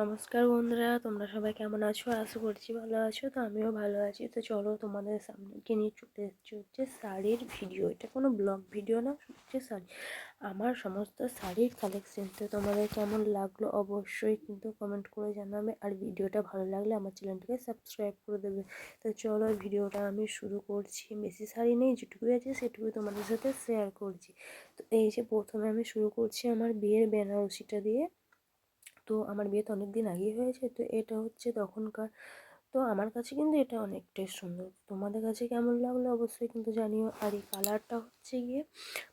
নমস্কার বন্ধুরা, তোমরা সবাই কেমন আছো? আশা করছি ভালো আছো, তো আমিও ভালো আছি। তো চলো তোমাদের সামনে নিয়ে চলে এসেছি হচ্ছে শাড়ির ভিডিও এটা কোনো ব্লগ ভিডিও না, হচ্ছে শাড়ি। আমার সমস্ত শাড়ির কালেকশন তো তোমাদের কেমন লাগল অবশ্যই কিন্তু কমেন্ট করে জানাবে। আর ভিডিওটা ভালো লাগলে আমার চ্যানেলটাকে সাবস্ক্রাইব করে দেবে। তো চলো ভিডিওটা আমি শুরু করছি। বেশি শাড়ি নেই, যেটুকুই আছে সেটুকুই তোমাদের সাথে শেয়ার করছি। তো এই যে প্রথমে আমি শুরু করছি আমার বিয়ের বেনারসিটা দিয়ে। তো আমার বিয়ে তো অনেক দিন আগেই হয়েছে। তো এটা হচ্ছে তখনকার। তো আমার কাছে কিন্তু এটা অনেকটাই সুন্দর। তোমাদের কাছে কেমন লাগল অবশ্যই কিন্তু জানিও। আর এই কালারটা হচ্ছে গিয়ে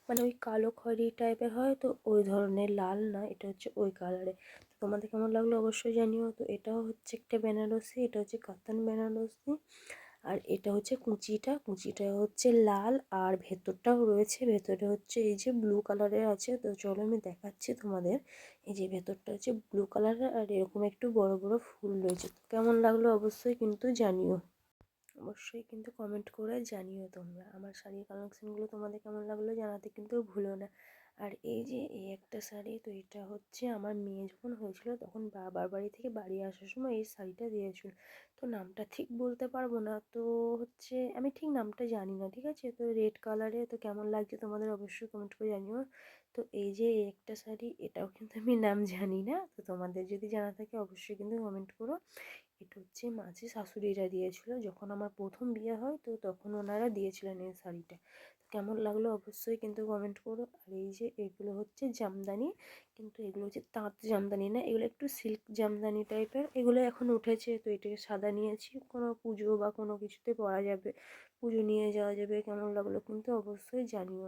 মানে ওই কালো খয়েরি টাইপের হয়, তো ওই ধরনের লাল না, এটা হচ্ছে ওই কালারে। তো তোমাদের কেমন লাগল অবশ্যই জানিও। তো এটাও হচ্ছে একটা বেনারসি, এটা হচ্ছে কাতান বেনারসি। আর এটা হচ্ছে কুচিটা কুচিটা হচ্ছে লাল আর ভেতরটাও রয়েছে, ভেতরে হচ্ছে এই যে ব্লু কালারের আছে। তো চলো আমি দেখাচ্ছি তোমাদের। এই যে ভেতরটা হচ্ছে ব্লু কালারের আর এরকম একটু বড় বড় ফুল রয়েছে। কেমন লাগল অবশ্যই কিন্তু জানিও। অবশ্যই কিন্তু কমেন্ট করে জানিও তোমরা। আমার শাড়ির কালেকশানগুলো তোমাদের কেমন লাগল জানাতে কিন্তু ভুলো না। আর এই যে, এই একটা শাড়ি, তো এটা হচ্ছে আমার মেয়ে যখন হয়েছিল তখন বাবার বাড়ি থেকে বাড়ি আসার সময় এই শাড়িটা দিয়েছিল। তো নামটা ঠিক বলতে পারব না। তো হচ্ছে, আমি ঠিক নামটা জানি না, ঠিক আছে? তো রেড কালারে তো কেমন লাগছে তোমাদের অবশ্যই কমেন্ট করে জানিও। তো এই যে, এই একটা শাড়ি, এটাও কিন্তু আমি নাম জানি না। তো তোমাদের যদি জানা থাকে অবশ্যই কিন্তু কমেন্ট করো। এটা হচ্ছে মাঝে শাশুড়িরা দিয়েছিল, যখন আমার প্রথম বিয়ে হয়, তো তখন ওনারা দিয়েছিলেন এই শাড়িটা। কেমন লাগল অবশ্যই কিন্তু কমেন্ট করো। আর এই যে এগুলো হচ্ছে জামদানি, কিন্তু এগুলো হচ্ছে তাঁত জামদানি না, এগুলো একটু সিল্ক জামদানি টাইপের এগুলো এখন উঠেছে, তো এটাকে সাদা নিয়েছি। কোনো পুজো বা কোনো কিছুতে পরা যাবে, পুজো নিয়ে যাওয়া যাবে, কেমন লাগল কিন্তু অবশ্যই জানিও।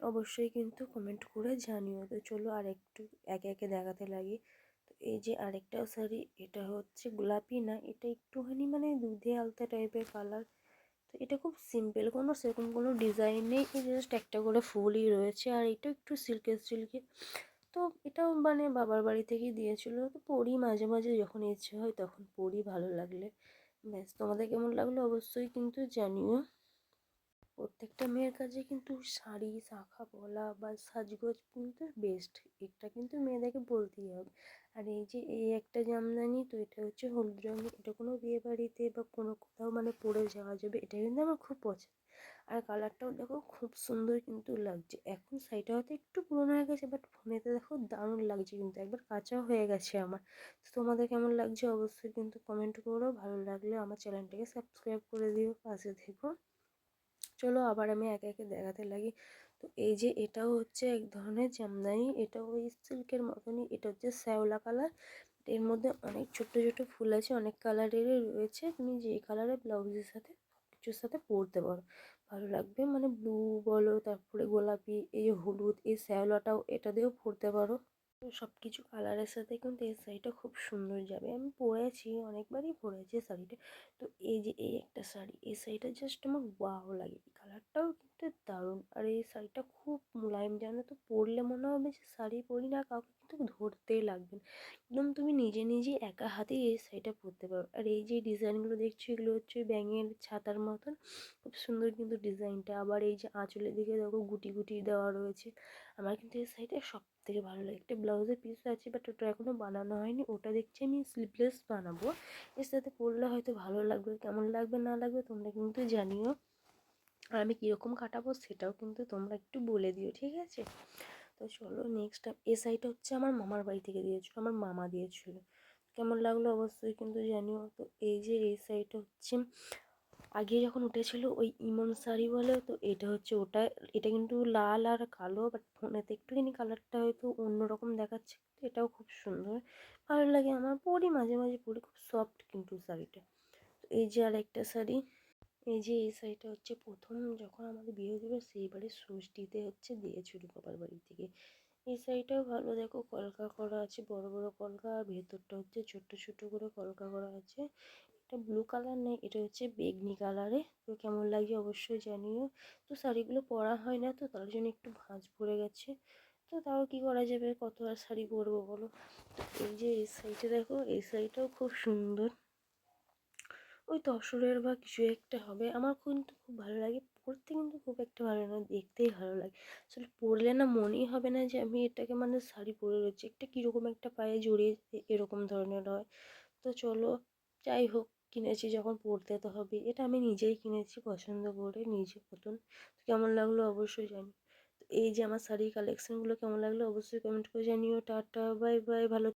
অবশ্যই কিন্তু কমেন্ট করে জানিও। তো চলো আর একটু একে একে দেখাতে লাগি। তো এই যে আরেকটা শাড়ি এটা হচ্ছে গোলাপি না, এটা একটুখানি মানে দুধে আলতা টাইপের কালার তো এটা খুব সিম্পল কোনো সেরকম কোনো ডিজাইন নেই জাস্ট একটা করে ফুলই রয়েছে আর এটা একটু সিল্কের সিল্কে তো এটাও মানে বাবার বাড়ি থেকেই দিয়েছিল, তো পড়ি মাঝে মাঝে যখন ইচ্ছে হয় তখন পড়ি ভালো লাগলে। ব্যাস, তোমাদের কেমন লাগল অবশ্যই কিন্তু জানিও। প্রত্যেকটা মেয়ের কাছে কিন্তু শাড়ি, শাখা পলা বা সাজগোজ কিন্তু বেস্ট এটা কিন্তু মেয়েদেরকে বলতেই হবে। আর এই যে এই একটা জামদানি, তো এটা হচ্ছে হলুদ রঙের, এটা কোনো বিয়ে বাড়িতে বা কোনো কোথাও মানে পরে যাওয়া যাবে, এটা কিন্তু আমার খুব পছন্দ। আর কালারটাও দেখো খুব সুন্দর কিন্তু লাগছে। এখন শাড়িটা হয়তো একটু পুরোনো হয়ে গেছে বাট ফোনেতে দেখো দারুণ লাগছে কিন্তু, একবার কাঁচাও হয়ে গেছে আমার। তো তোমাদের কেমন লাগছে অবশ্যই কিন্তু কমেন্ট করো, ভালো লাগলে আমার চ্যানেলটাকে সাবস্ক্রাইব করে দিও, পাশে থেকো। চলো আবার আমি একে একে দেখাতে লাগি। তো এই যে এটাও হচ্ছে এক ধরনের জামদানি এটাও ওই সিল্কের মতনই, এটা হচ্ছে শ্যাওলা কালার। এর মধ্যে অনেক ছোট্ট ছোট্ট ফুল আছে, অনেক কালারেরই রয়েছে। তুমি যে কালারের ব্লাউজের সাথে কিছুর সাথে পরতে পারো। ভালো লাগবে মানে ব্লু বলো, তারপরে গোলাপি, এই হলুদ, এই শ্যাওলাটাও এটা দিয়েও পরতে পারো। তো সব কিছু কালারের সাথে কিন্তু এই শাড়িটা খুব সুন্দর যাবে। আমি পরেছি, অনেকবারই পরেছি শাড়িটা। তো এই যে এই একটা শাড়ি, এই শাড়িটা জাস্ট আমার ওয়াও লাগে। কালারটাও কিন্তু দারুণ। আর এই শাড়িটা খুব মোলায়েম, জানো তো? পরলে মনে হবে যে শাড়ি পরি না, কাউকে কিন্তু ধরতেই লাগবে না। একদম তুমি নিজে নিজে একা হাতেই এই শাড়িটা পরতে পারো। আর এই যে ডিজাইনগুলো দেখছ, এগুলো হচ্ছে ব্যাঙের ছাতার মতন। খুব সুন্দর কিন্তু ডিজাইনটা। আবার এই যে আঁচলের দিকে দেখো, গুটি গুটি দেওয়া রয়েছে। আমার কিন্তু এই শাড়িটা সব থেকে ভালো লাগে। একটা ব্লাউজের পিস আছে বাট ওটা এখনও বানানো হয়নি। ওটা দেখছি আমি স্লিভলেস বানাবো। এর সাথে পরলে হয়তো ভালো লাগবে, কেমন লাগবে না লাগবে তোমরা কিন্তু জানিও। আর আমি কীরকম কাটাবো সেটাও কিন্তু তোমরা একটু বলে দিও, ঠিক আছে? তো চলো নেক্সট এ সাইডটা হচ্ছে আমার মামার বাড়ি থেকে দিয়েছিলো, আমার মামা দিয়েছিলো। কেমন লাগল অবশ্যই কিন্তু জানিও। তো এই যে এই সাইডটা হচ্ছে, আগে যখন উঠেছিল ওই ইমন শাড়ি বলে, তো এটা হচ্ছে ওটা, এটা কিন্তু লাল আর কালো বাট ফোনেতে একটুখানি কালারটা হয়তো অন্যরকম দেখাচ্ছে এটাও খুব সুন্দর। ভালো লাগে আমার, পরি মাঝে মাঝে পরি, খুব সফট কিন্তু শাড়িটা। এই যে আর একটা শাড়ি এই যে এই শাড়িটা হচ্ছে প্রথম যখন আমাদের বিয়ে হয়েছিল সেইবারে ষষ্ঠীতে হচ্ছে দিয়েছিল বাবার বাড়ি থেকে। এই শাড়িটাও ভালো, দেখো কলকা করা আছে, বড় বড় কলকা, আর ভেতরটা হচ্ছে ছোট্ট ছোট্ট করে কলকা করা আছে। এটা ব্লু কালার নেই, এটা হচ্ছে বেগনি কালারে তো কেমন লাগছে অবশ্যই জানিও। তো শাড়িগুলো পরা হয় না তো, তার জন্য একটু ভাঁজ পড়ে গেছে। তো তাও কি করা যাবে কত আর শাড়ি পরবো বলো? এই যে এই শাড়িটা দেখো, এই শাড়িটাও খুব সুন্দর। ওই তসরের বা কিছু একটা হবে। আমার কিন্তু খুব ভালো লাগে। পরতে কিন্তু খুব একটা ভালো না, দেখতেই ভালো লাগে। আসলে পরলে না মনেই হবে না যে আমি এটাকে মানে শাড়ি পরে রয়েছি। একটা কীরকম একটা পায়ে জড়িয়ে এরকম ধরনের হয়। তো চলো, যাই হোক, কিনেছি যখন পরতে তো হবে। এটা আমি নিজেই কিনেছি, পছন্দ করে নিজে মতন কেমন লাগল অবশ্যই জানি। এই যে আমার শাড়ির কালেকশানগুলো কেমন লাগল অবশ্যই কমেন্ট করে জানিও। টাটা বাই বাই ভালো